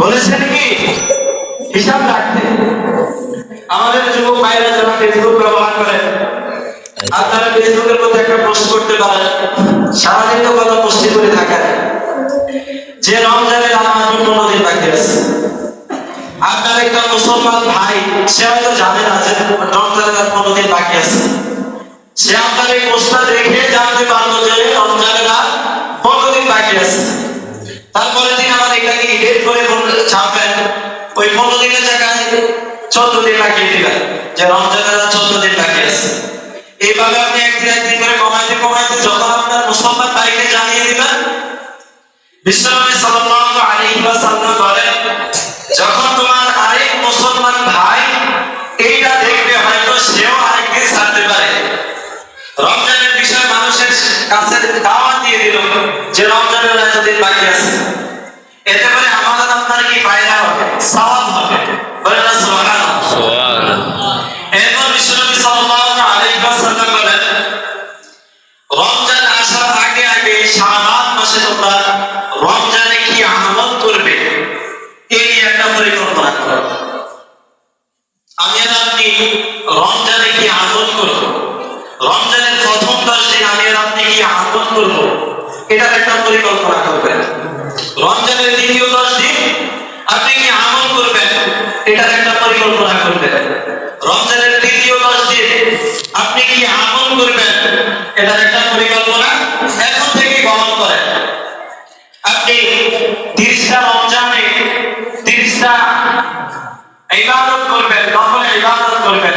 বলেছেন কি? হিসাব রাখতে। আমাদের যুবক ভাইরা যারা ফেসবুক ব্যবহার করেন, আপনারা ফেসবুকের মধ্যে একটা পোস্ট করতে পারেন। সারাদিন তো কথা পোস্টে করে থাকেন। যে রমজানের আমার পনেরো দিন বাকি আছে। আপনার একটা মুসলমান ভাই, সে হয়তো জানে না যে রমজানের আর পনেরো দিন বাকি আছে। সে আপনার এই পোস্টটা দেখে জানতে পারল যে রমজানের আর পনেরো দিন বাকি আছে তারপরে দিন আমার এটাকে এডিট করে বল- ছাপবেন ওই পনেরো দিনের জায়গায় চোদ্দ দিন লাগিয়ে দিবেন যে রমজানের চোদ্দ দিন বাকি আছে। এইভাবে আপনি একদিন একদিন করে কমাইতে কমাইতে যখন আপনার মুসলমান ভাইকে জানিয়ে দিবেন বিশ্বনবী বলেন, যখন তোমার আরেক মুসলমান ভাই এইটা দেখবে, হয়তো সেও আরেকদিন ছাড়তে পারে। রমজানের বিষয় মানুষের কাছে দাওয়াত দিয়ে দিল যে রমজানের এতদিন বাকি আছে। এতে করে আমাদের আপনার কি ফায়দা হবে সওয়াব হবে বলেন না সুবহানাল্লাহ। সুবহানাল্লাহ। এরপর বিশ্বনবী সাল্লাল্লাহু আলাইহি ওয়াসাল্লাম বলেন রমজান আসার আগে আগে শাবান মাসে তোমরা রমজানে কি আমল করবে এই একটা পরিকল্পনা করো। আমি আর আপনি রমজানে কি আমল করব? রমজানের প্রথম দশ দিন আমি আর আপনি কি আমল করব? এটার একটা পরিকল্পনা করবেন। রমজানের দ্বিতীয় দশ দিন আপনি কি আমল করবেন এটার একটা পরিকল্পনা করবেন রমজানের তৃতীয় দশ আপনি কি আমল করবেন? এটার একটা পরিকল্পনা এখন থেকে গ্রহণ করেন। আপনি তিরিশটা রমজানে তিরিশটা ইবাদত করবেন, নফল ইবাদত করবেন।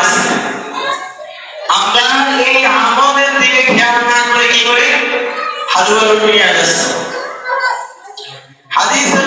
হালুয়া রুটি নিয়ে আসছি হাদিসের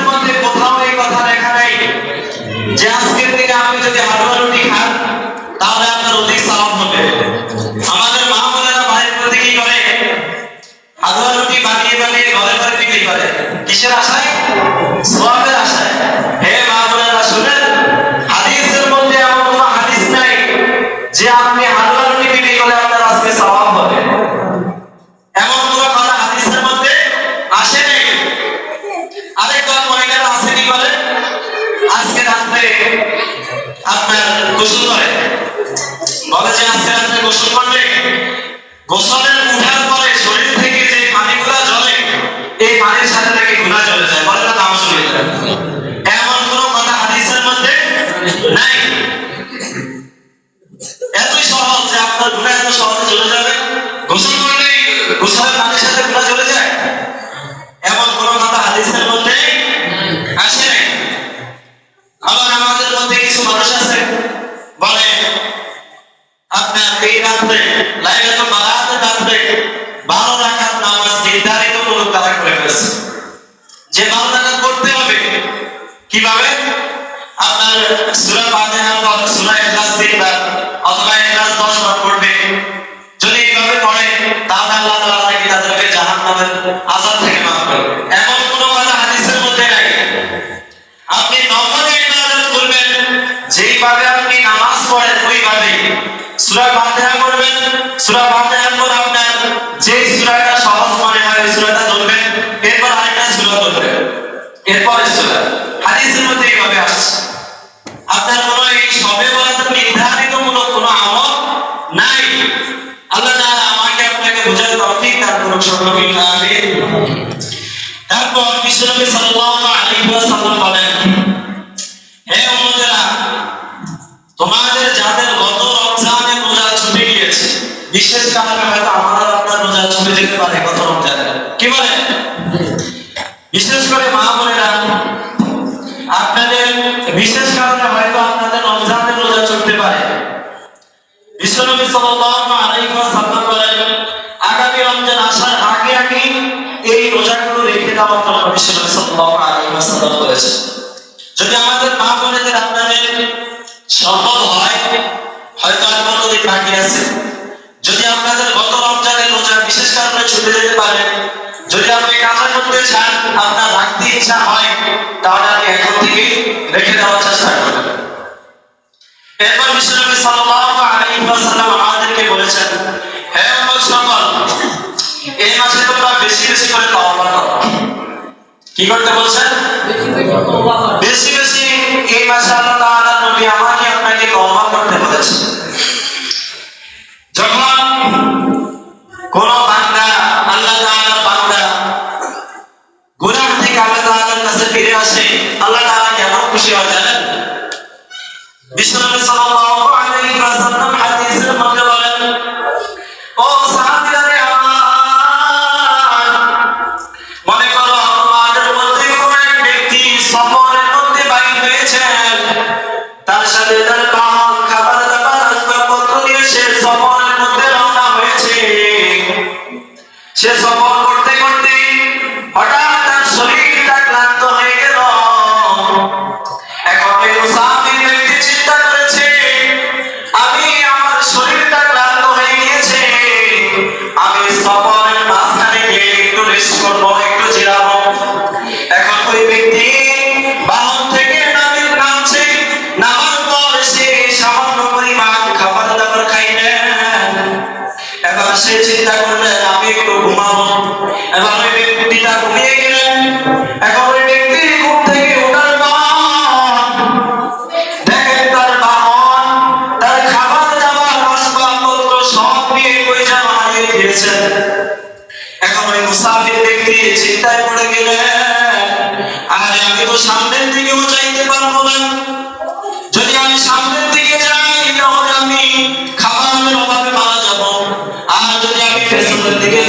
আপনার গোসল করে। বলে যে, আজকে আপনি গোসল করবে? গোসলের উঠার পরে শরীর থেকে যে পানিগুলা জলে এই পানির সাথে নাকি গুণা জ্বলে যায়। বলে না নাম শুনে এমন কোন কথা হাদিসের মধ্যে নাই এতই সহজ যে আপনার গুণা এত সহজে চলে যাবে গোসল করলেই গোসলের পানির সাথে গুণা চলে যায় এমন কোন কথা হাদিসের মধ্যে আসে নাই আবার আমাদের মধ্যে কিছু মানুষ আছে বলে আপনার এই রাত্রে লাইলাতুল বারাতের রাত্রে বারো রাকাত নামাজ নির্ধারিত মূলক তারা করে ফেলেছে যে করতে হবে। কীভাবে? আপনার সূরা সূরা তিনবার অথবা বার পড়বে। যদি এইভাবে পড়ে, তাহলে আল্লাহ তাআলা তাদেরকে জাহান্নামের আযাব থেকে মাফ করবে এমন কোনো কথা হাদিসের মধ্যে নাই। আপনি নফল ইবাদত করবেন, যেইভাবে আপনি নামাজ পড়েন ওইভাবে সূরা ফাতিহা পড়বেন, সূরা হাদিসের মধ্যে এইভাবে আসছে। আপনার এই সবে নির্ধারিত মূলক আমল নাই। আল্লাহ তাআলা আমাকে আপনাকে বোঝার তৌফিক দান করুন আমিন তারপর সাল্লাল্লাহু আলাইহি ওয়াসাল্লাম বলেন, হে উম্মতেরা, তোমাদের যাদের গত রমজানে রোজা ছুটে গিয়েছে, বিশেষ কারণে হয়তো আপনার রোজা ছুটে যেতে পারে গত রমজানে কি বলে? বিশেষ করে মা বোনেরা বিশ্বনবী সাল্লাল্লাহু আলাইহি বলেন, আগামী রমজান আসার আগে আগে এই রোজাগুলো রেখে দেওয়ার জন্য বিশ্বনবী সাল্লাল্লাহু আলাইহি বলেছেন। যদি আমাদের মা বোনেদের আপনাদের হয় হয়তো বাকি আছে। যদি আপনাদের গত রমজানের রোজা বিশেষ কারণে ছুটে যেতে পারে, যদি আপনি কাজা করতে চান, আপনার রাখতে ইচ্ছা হয়, তাহলে আপনি এখন থেকে রেখে দেওয়ার চেষ্টা করবেন। এরপর বিশ্বনবী সাল্লাল্লাহু আমাদেরকে বলেছেন হে উম্মত সকল এই মাসে তোমরা বেশি বেশি করে তওবা করো। কি করতে বলছেন? বেশি বেশি এই মাসে আল্লাহ তাআলা নবী আমাকে আপনাকে তওবা করতে বলেছেন। যখন কোন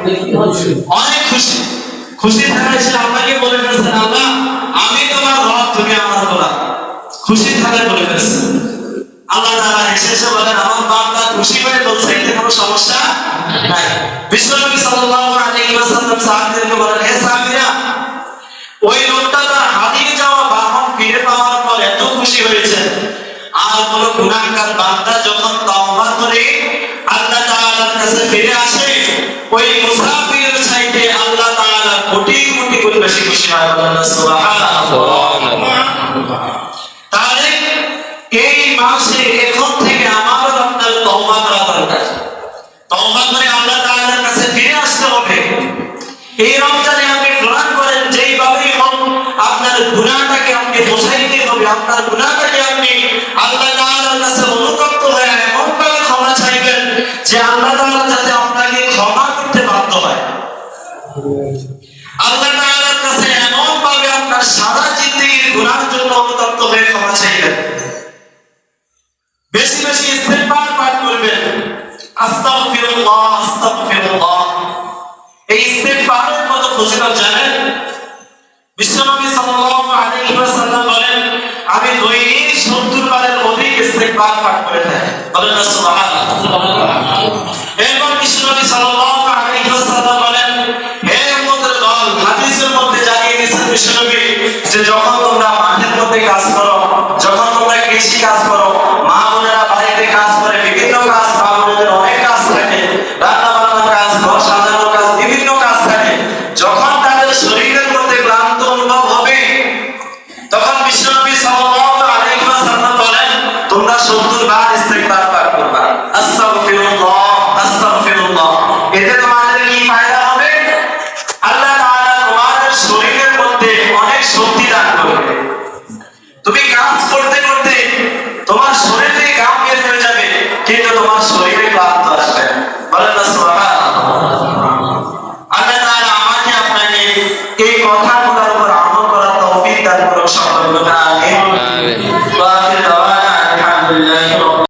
অনেক খুশি। খুশি থাকায় সে আল্লাহকে বলে ফেলছেন, আল্লাহ, আমি তোমার রব, তুমি আমার গোলাম খুশি থাকায় বলে ফেলছেন। আল্লাহ তাআলা হেসে হেসে বলেন, আমার বান্দা খুশি হয়ে বলছে, এতে কোনো সমস্যা নাই। বিশ্বনবী সাল্লাল্লাহু আলাইহি ওয়াসাল্লাম সাহাবীদেরকে বলেন হে সাহাবীরা, ওই লোকটা তার হারিয়ে যাওয়া বাহন ফিরে পাওয়ার পর এত খুশি হয়েছে। আর বলো গুনাহগার বান্দা যখন তওবা করে আল্লাহ তাআলার কাছে ফিরে আসে, ওই মুসাফির চাইতে আল্লাহ তাআলা কোটি কোটি গুণ বেশি খুশি হয় আল্লাহ সুবহানাল্লাহ এই আপনি করেন আপনার গুনাহটাকে হবে আপনার আল্লাহ কাছে চাইবেন যে আল্লাহ যাতে আপনাকে ক্ষমা করতে বাধ্য হয় আল্লাহ তাআলার কাছে এমন ভাবে আপনার সারা জিন্দেগির গুনাহের জন্য অনুতপ্ত হয়ে ক্ষমা চাইবেন বেশি বেশি ইস্তেগফার পাঠ করবেন আস্তাগফিরুল্লাহ আস্তাগফিরুল্লাহ এই ইস্তেগফারের মতো ফজিলত জানেন বিশ্বনবী সাল্লাল্লাহু আলাইহি ওয়াসাল্লাম বলেন আমি দৈনিক 70 বারের অধিক ইস্তেগফার পাঠ করে থাকি বলেন সুবহানাল্লাহ।